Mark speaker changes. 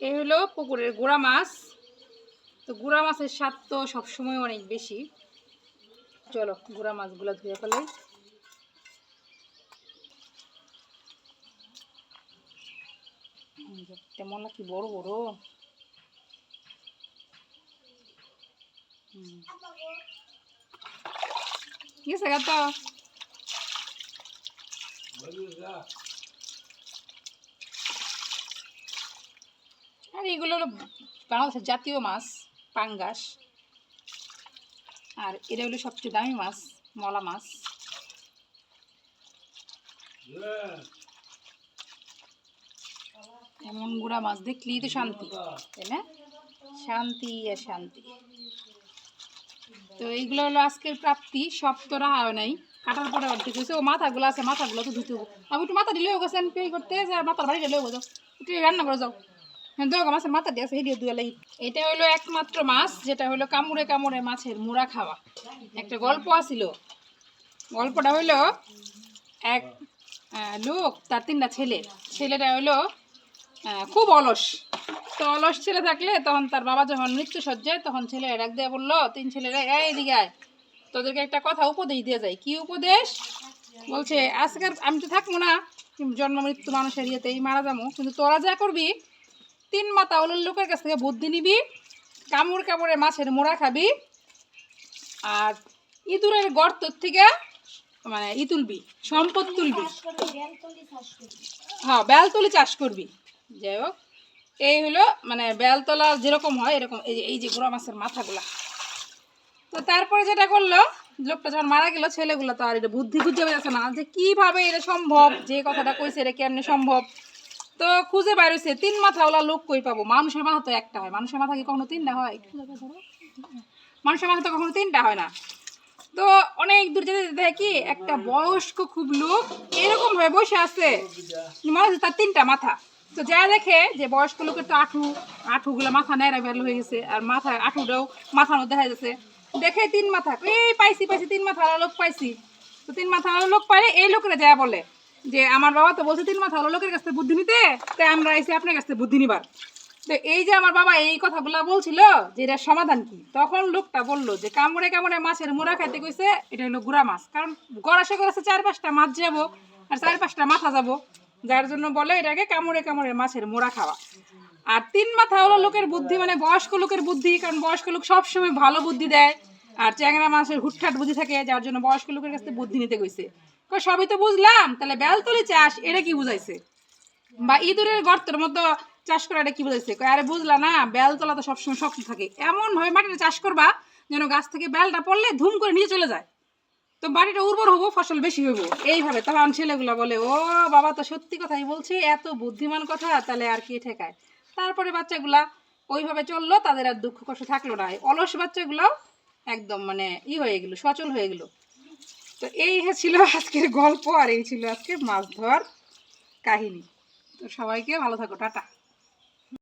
Speaker 1: এই হলো পুকুরের গোড়া মাছ। তো গুড়া মাছের স্বাদ তো সবসময় অনেক বেশি। চলো গুড়া মাছগুলো ধুয়ে ফেলে। তেমন কি বড় বড়। হুম। কি আছে গা আর এগুলো হলো বাংলাদেশের জাতীয় মাছ, পাঙ্গাস। আর এটা হলো সবচেয়ে দামি মাছ, মলা মাছ। এমন গুড়া মাছ, দেখলেই তো শান্তি, তাই না? শান্তি আর শান্তি। তো এইগুলো হলো আজকের প্রাপ্তি, সব তো রাহা নাই। কাটার পরে অর্ধেক হয়েছে ও মাথাগুলো আছে, মাথাগুলো তো ধুতে হবে। আমি একটু মাথা দিলেও গেছেন পে করতে মাথার বাড়ি দিলেও যাও একটু রান্না করে যাও। হ্যাঁ দোকা মাছের মাথা দিয়ে আছে হেডিও দুয়া লাগি এটা হলো একমাত্র মাছ যেটা হলো কামড়ে কামড়ে মাছের মুড়া খাওয়া। একটা গল্প আছিল। গল্পটা হইল এক লোক তার তিনটা ছেলে। ছেলেটা হইল আহ, খুব অলস। তো অলস ছেলে থাকলে তখন তার বাবা যখন মৃত্যু সজ্জায় তখন ছেলে ডাক দিয়ে বলল তিন ছেলেরা এই এদিকে আয়। তোদেরকে একটা কথা উপদেশ দিয়ে যায় কি উপদেশ? বলছে আজকের আমি তো থাকব না জন্ম মৃত্যু মানুষের ইয়েতেই মারা যাব। কিন্তু তোরা যা করবি তিন মাথা ওলুর লোকের কাছ থেকে বুদ্ধি নিবি, কামড় কামড়ে মাছের মোড়া খাবি, আর ইঁদুরের গর্ত থেকে মানে ই তুলবি, সম্পদ তুলবি। হ্যাঁ বেলতলি চাষ করবি। যাই হোক, এই হলো মানে বেলতলা যেরকম হয় এরকম, এই যে এই যে গুঁড়া মাছের মাথাগুলা। তো তারপরে যেটা করল, লোকটা যখন মারা গেল, ছেলেগুলো তো আর এটা বুদ্ধি খুঁজে পেয়েছে না যে কীভাবে এটা সম্ভব, যে কথাটা কইছে এটা কেমনে সম্ভব? তো খুঁজে বাইরেছে তিন মাথা ওলা লোক কই পাবো? মানুষের মাথা তো একটা হয়, মানুষের মাথা কি কখনো তিনটা হয়। মানুষের মাথা তো কখনো তিনটা হয় না। তো অনেক দূর যেতে দেখি একটা বয়স্ক খুব লোক এরকম ভাবে বসে আছে। মনে হচ্ছে তার তিনটা মাথা। তো যা দেখে যে বয়স্ক লোকের তো আঠু, আঠুগুলো মাথা নেড়া বের হয়ে গেছে আর মাথা, আঠুটাও মাথার মধ্যে দেখা যাচ্ছে দেখে তিন মাথা, এই পাইছি পাইছি, তিন মাথা লোক পাইছি। তো তিন মাথা লোক পাইলে এই লোকেরা যা বলে। যে আমার বাবা তো বলছে, তিন মাথা লোকের কাছ বুদ্ধি নিতে, তাই আমরা এসে আপনার কাছ বুদ্ধি নিবার। তো এই যে আমার বাবা এই কথাগুলো বলছিল, যে এটার সমাধান কি? তখন লোকটা বলল যে, কামড়ে কামড়ে মাছের মোড়া খাইতে কইছে, এটা হলো গুড়া মাছ। কারণ গড়াশে গড়াশে চার পাঁচটা মাছ যাব, আর চার পাঁচটা মাথা যাব। যার জন্য বলে এটাকে কামড়ে কামড়ে মাছের মোড়া খাওয়া। আর তিন মাথা হলো লোকের বুদ্ধি মানে বয়স্ক লোকের বুদ্ধি, কারণ বয়স্ক লোক সবসময় ভালো বুদ্ধি দেয়। আর চ্যাংরা মাছের হুটঠাট বুদ্ধি থাকে, যার জন্য বয়স্ক লোকের কাছে বুদ্ধি নিতে কইছে। সবই তো বুঝলাম। তাহলে বেলতলি চাষ এটা কি বুঝাইছে? বা ইঁদুরের গর্তের মতো চাষ করা এটা কি বুঝাইছে? আরে বুঝলা না বেলতলা তো সবসময় শক্ত থাকে। এমন ভাবে মাটিতে চাষ করবা যেন গাছ থেকে বেলটা পড়লে ধুম করে নিয়ে চলে যায়। তো বাড়িটা উর্বর হব, ফসল বেশি হইব। এইভাবে তখন ছেলেগুলো বলে, ও বাবা, তো সত্যি কথাই বলছি, এত বুদ্ধিমান কথা, তাহলে আর কি ঠেকায়? তারপরে বাচ্চাগুলা ওইভাবে চলল, তাদের আর দুঃখ কষ্ট থাকল না। অলস বাচ্চাগুলোও একদম মানে ই হয়ে গেলো, সচল হয়ে গেলো। তো এই ছিল আজকের গল্প আর এই ছিল আজকে মাছ ধোয়ার কাহিনী। তো সবাইকে ভালো থাকো, টাটা।